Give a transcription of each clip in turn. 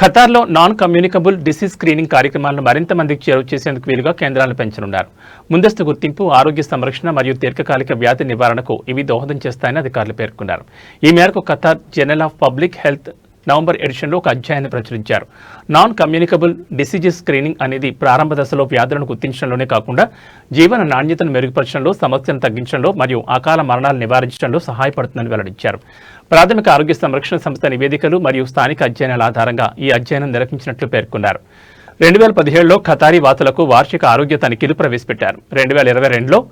ఖతార్లో non communicable disease screening కార్యక్రమాలను మరింత మందికి చేరువ చేసేందుకు వీలుగా కేంద్రాలను పెంచనున్నారు. ముందస్తు గుర్తింపు ఆరోగ్య సంరక్షణ మరియు దీర్ఘకాలిక వ్యాధి నివారణకు ఇవి దోహదం చేస్తాయని అధికారులు పేర్కొన్నారు. ఈ మేరకు Qatar general of public health November ఎడిషన్లో ఒక అధ్యాయాన్ని ప్రచురించారు. నాన్ కమ్యూనికబుల్ డిసీజెస్ స్క్రీనింగ్ అనేది ప్రారంభ దశలో వ్యాధులను గుర్తించడంలోనే కాకుండా జీవన నాణ్యతను మెరుగుపరచడంలో సమస్యను తగ్గించడంలో మరియు అకాల మరణాలు నివారించడంలో సహాయపడుతుందని వెల్లడించారు. ప్రాథమిక ఆరోగ్య సంరక్షణ సంస్థ నివేదికలు మరియు స్థానిక అధ్యయనాల ఆధారంగా ఈ అధ్యయనం నిర్వహించినట్లు పేర్కొన్నారు. రెండు వేల పదిహేడులో ఖతారీ వాతులకు వార్షిక ఆరోగ్య తనిఖీలు ప్రవేశపెట్టారు. రెండు వేల ఇరవై రెండులో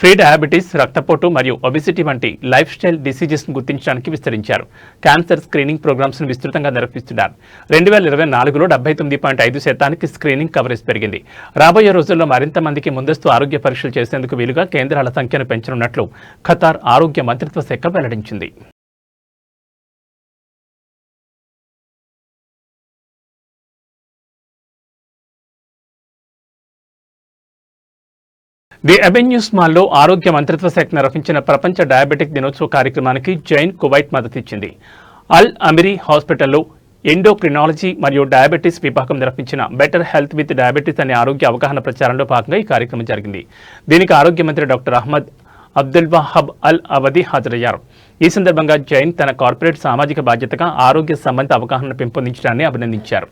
ఫ్రీ డయాబెటీస్ రక్తపోటు మరియు ఒబిసిటీ వంటి లైఫ్ స్టైల్ డిసీజెస్ను గుర్తించడానికి విస్తరించారు. క్యాన్సర్ స్క్రీనింగ్ ప్రోగ్రామ్స్ను విస్తృతంగా నిర్వహిస్తున్నారు. రెండు వేల ఇరవై నాలుగులో డెబ్బై తొమ్మిది పాయింట్ ఐదు శాతానికి స్క్రీనింగ్ కవరేజ్ పెరిగింది. రాబోయే రోజుల్లో మరింత మందికి ముందస్తు ఆరోగ్య పరీక్షలు చేసేందుకు వీలుగా కేంద్రాల సంఖ్యను పెంచనున్నట్లు ఖతార్ ఆరోగ్య మంత్రిత్వ శాఖ వెల్లడించింది. ది అవెన్యూస్ మాల్లో ఆరోగ్య మంత్రిత్వ శాఖ నిర్వహించిన ప్రపంచ డయాబెటిక్ దినోత్సవ కార్యక్రమానికి జైన్ కువైట్ మద్దతిచ్చింది అల్ అమిరీ హాస్పిటల్లో ఎండోక్రినాలజీ మరియు డయాబెటీస్ విభాగం నిర్వహించిన బెటర్ హెల్త్ విత్ డయాబెటీస్ అనే ఆరోగ్య అవగాహన ప్రచారంలో భాగంగా ఈ కార్యక్రమం జరిగింది. దీనికి ఆరోగ్య మంత్రి doctor Ahmed Abdul Wahab Al Awadhi హాజరయ్యారు. ఈ సందర్భంగా జైన్ తన కార్పొరేట్ సామాజిక బాధ్యతగా ఆరోగ్య సంబంధిత అవగాహన పెంపొందించడాన్ని అభినందించారు.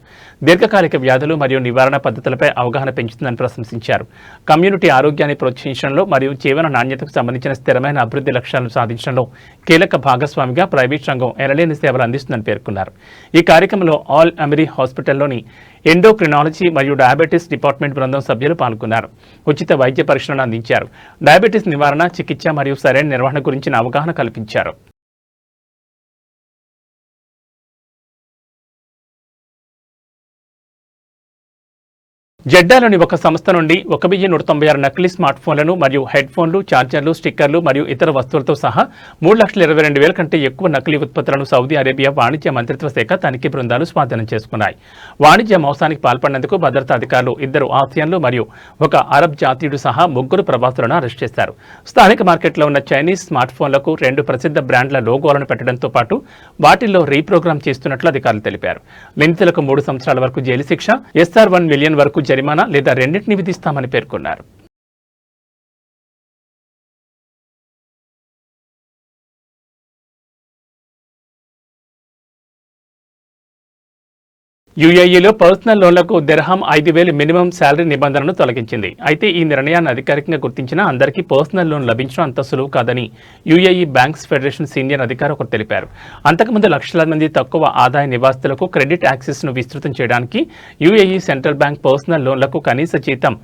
దీర్ఘకాలిక వ్యాధులు మరియు నివారణ పద్ధతులపై అవగాహన పెంచుతుందని ప్రశంసించారు. కమ్యూనిటీ ఆరోగ్యాన్ని ప్రోత్సహించడంలో మరియు జీవన నాణ్యతకు సంబంధించిన స్థిరమైన అభివృద్ధి లక్ష్యాలను సాధించడంలో కీలక భాగస్వామిగా ప్రైవేట్ రంగం ఎనలేని సేవలు అందిస్తుందని పేర్కొన్నారు. ఈ కార్యక్రమంలో ఆల్ అమిరీ హాస్పిటల్లోని ఎండోక్రినాలజీ మరియు డయాబెటీస్ డిపార్ట్మెంట్ బృందం సభ్యులు పాల్గొన్నారు. ఉచిత వైద్య పరీక్షలను అందించారు. డయాబెటీస్ నివారణ చికిత్స మరియు సరైన నిర్వహణ గురించిన అవగాహన కల్పించారు. జెడ్డాలోని ఒక సంస్థ నుండి ఒక వెయ్యి నూట తొంభై ఆరు నకిలీ స్మార్ట్ ఫోన్లను మరియు హెడ్ ఫోన్లు ఛార్జర్లు స్టిక్కర్లు మరియు ఇతర వస్తువులతో సహా మూడు లక్షల ఇరవై రెండు వేల కంటే ఎక్కువ నకిలీ ఉత్పత్తులను సౌదీ అరేబియా వాణిజ్య మంత్రిత్వ శాఖ తనిఖీ బృందాలు స్వాధీనం చేసుకున్నాయి. వాణిజ్య మోసానికి పాల్పడినందుకు భద్రతా అధికారులు ఇద్దరు ఆసియన్లు మరియు ఒక అరబ్ జాతీయుడు సహా ముగ్గురు ప్రవాసులను అరెస్ట్ చేశారు. స్థానిక మార్కెట్లో ఉన్న చైనీస్ స్మార్ట్ ఫోన్లకు రెండు ప్రసిద్ధ బ్రాండ్ల లోగోలను పెట్టడంతో పాటు వాటిల్లో రీప్రోగ్రామ్ చేస్తున్నట్లు అధికారులు తెలిపారు. నిందితులకు మూడు సంవత్సరాల వరకు జైలు శిక్ష ఎస్ఆర్ వన్ మిలియన్ వరకు జరిమానా లేదా రెండింటిని విధిస్తామని పేర్కొన్నారు. యుఏఈలో పర్సనల్ లోన్లకు దెర్హం ఐదు వేలు మినిమం శాలరీ నిబంధనను తొలగించింది. అయితే ఈ నిర్ణయాన్ని అధికారికంగా గుర్తించిన అందరికీ పర్సనల్ లోన్ లభించడం అంత సులువు కాదని యుఏఈ బ్యాంక్స్ ఫెడరేషన్ సీనియర్ అధికారి ఒకరు తెలిపారు. అంతకుముందు లక్షల మంది తక్కువ ఆదాయ నివాసితులకు క్రెడిట్ యాక్సెస్ను విస్తృతం చేయడానికి యుఏఈ సెంట్రల్ బ్యాంక్ పర్సనల్ లోన్లకు కనీస జీతం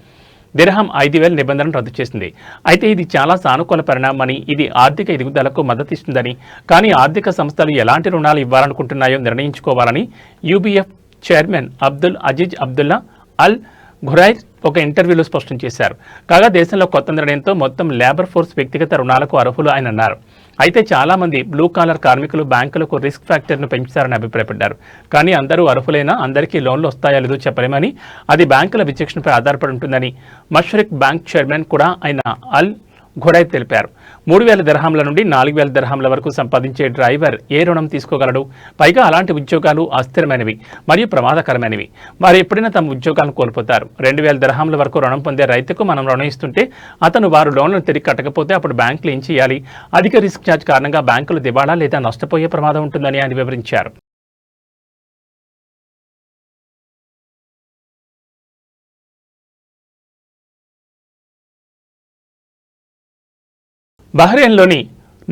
దిర్హం ఐదు వేల నిబంధనను రద్దు చేసింది. అయితే ఇది చాలా సానుకూల పరిణామని ఇది ఆర్థిక ఎదుగుదలకు మద్దతిస్తుందని కానీ ఆర్థిక సంస్థలు ఎలాంటి రుణాలు ఇవ్వాలనుకుంటున్నాయో నిర్ణయించుకోవాలని UBF chairman Abdul Aziz Abdullah Al Ghurair ఒక ఇంటర్వ్యూలో స్పష్టం చేశారు. కాగా దేశంలో కొత్త నిర్ణయంతో మొత్తం లేబర్ ఫోర్స్ వ్యక్తిగత రుణాలకు అర్హులు ఆయన అన్నారు అయితే చాలామంది బ్లూ కాలర్ కార్మికులు బ్యాంకులకు రిస్క్ ఫ్యాక్టర్ను పెంచుతారని అభిప్రాయపడ్డారు. కానీ అందరూ అర్హులైనా అందరికీ లోన్లు వస్తాయా లేదో చెప్పలేమని అది బ్యాంకుల విచక్షణపై ఆధారపడి ఉంటుందని మష్రిక్ బ్యాంక్ చైర్మన్ కూడా ఆయన అల్ ఘొడై తెలిపారు. మూడు వేల దర్హాంల నుండి నాలుగు వేల దర్హాంల వరకు సంపాదించే డ్రైవర్ ఏ రుణం తీసుకోగలడు? పైగా అలాంటి ఉద్యోగాలు అస్థిరమైనవి మరియు ప్రమాదకరమైనవి. వారు ఎప్పుడైనా తమ ఉద్యోగాలను కోల్పోతారు. రెండు వేల దర్హాంల వరకు రుణం పొందే రైతుకు మనం రుణం ఇస్తుంటే అతను వారు లోన్లను తిరిగి కట్టకపోతే అప్పుడు బ్యాంకులు ఏం చేయాలి? అధిక రిస్క్ ఛార్జ్ కారణంగా బ్యాంకులు దివాళా లేదా నష్టపోయే ప్రమాదం ఉంటుందని ఆయన వివరించారు. బహ్రెయిన్లోని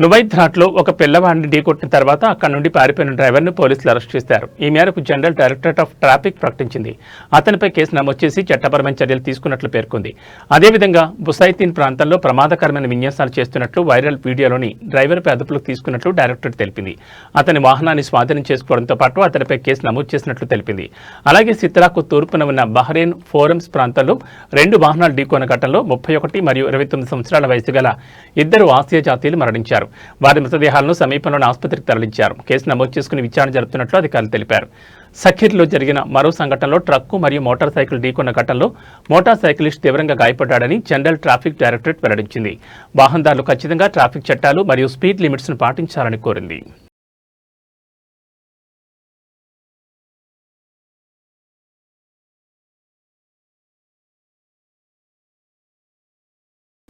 నువైద్రాట్లో ఒక పిల్లవాడిని ఢీకొట్టిన తర్వాత అక్కడి నుండి పారిపోయిన డ్రైవర్ను పోలీసులు అరెస్ట్ చేశారు. ఈ మేరకు జనరల్ డైరెక్టరేట్ ఆఫ్ ట్రాఫిక్ ప్రకటించింది. అతనిపై కేసు నమోదు చేసి చట్టపరమైన చర్యలు తీసుకున్నట్లు పేర్కొంది. అదేవిధంగా బుసైతీన్ ప్రాంతంలో ప్రమాదకరమైన విన్యాసాలు చేస్తున్నట్లు వైరల్ వీడియోలోని డ్రైవర్పై అదుపులోకి తీసుకున్నట్లు డైరెక్టరేట్ తెలిపింది. అతని వాహనాన్ని స్వాధీనం చేసుకోవడంతో పాటు అతనిపై కేసు నమోదు చేసినట్లు తెలిపింది. అలాగే సిత్రాకు తూర్పున ఉన్న బహ్రెయిన్ ఫోరమ్స్ ప్రాంతంలో రెండు వాహనాలు ఢీకొన్న ఘటనలో ముప్పై ఒకటి మరియు ఇరవై తొమ్మిది సంవత్సరాల వయసు గల ఇద్దరు ఆసియా జాతీయులు మరణించారు. వారి మృతదేహాలను సమీపంలోని ఆసుపత్రికి తరలించారు. కేసు నమోదు చేసుకుని విచారణ జరుపుతున్నట్లు అధికారులు తెలిపారు. సఖీర్లో జరిగిన మరో సంఘటనలో ట్రక్కు మరియు మోటార్ సైకిల్ ఢీకొన్న ఘటనలో మోటార్ సైకిలిస్ట్ తీవ్రంగా గాయపడ్డాడని జనరల్ ట్రాఫిక్ డైరెక్టరేట్ వెల్లడించింది. వాహనదారులు ఖచ్చితంగా ట్రాఫిక్ చట్టాలు మరియు స్పీడ్ లిమిట్స్ను పాటించాలని కోరింది.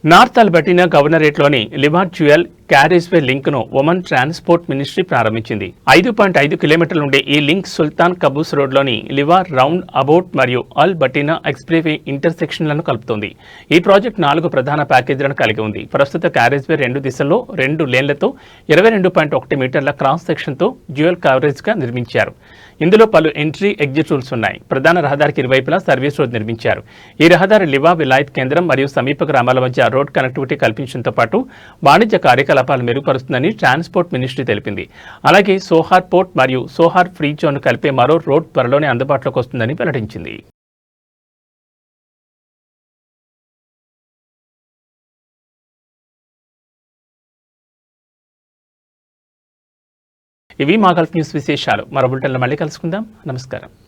నార్త్ అల్బర్టీనా గవర్నరేట్లోని లివార్చుయల్ క్యారేజ్వే లింక్ను ఒమన్ ట్రాన్స్పోర్ట్ మినిస్ట్రీ ప్రారంభించింది. ఐదు పాయింట్ ఐదు కిలోమీటర్ల ఉండే ఈ లింక్ సుల్తాన్ కబూస్ రోడ్లోని లివార్ రౌండ్ అబౌట్ మరియు అల్ బటినా ఎక్స్ప్రేవే ఇంటర్సెక్షన్లను కలుపుతుంది. ఈ ప్రాజెక్ట్ నాలుగు ప్రధాన ప్యాకేజీలను కలిగి ఉంది. ప్రస్తుత క్యారేజ్వే రెండు దిశల్లో రెండు లేన్లతో ఇరవై రెండు పాయింట్ ఒకటి మీటర్ల క్రాస్ సెక్షన్తో డ్యూయల్ కవరేజ్గా నిర్మించారు. ఇందులో పలు ఎంట్రీ ఎగ్జిట్ రూల్స్ ఉన్నాయి. ప్రధాన రహదారికి ఇరువైపులా సర్వీస్ రోడ్ నిర్మించారు. ఈ రహదారి లివా విలాయత్ కేంద్రం మరియు సమీప గ్రామాల మధ్య రోడ్ కనెక్టివిటీ కల్పించడంతో పాటు వాణిజ్య కార్యక్రమం కార్యకలాపాలు మెరుగుపరుస్తుందని ట్రాన్స్పోర్ట్ మినిస్ట్రీ తెలిపింది. అలాగే సోహార్ పోర్ట్ మరియు సోహార్ ఫ్రీ జోన్ కలిపే మరో రోడ్ త్వరలోనే అందుబాటులోకి వస్తుందని వెల్లడించింది. ఇవి మా గల్ఫ్ న్యూస్ విశేషాలు. మరో బులెటిన్లో మళ్ళీ కలుసుకుందాం. నమస్కారం.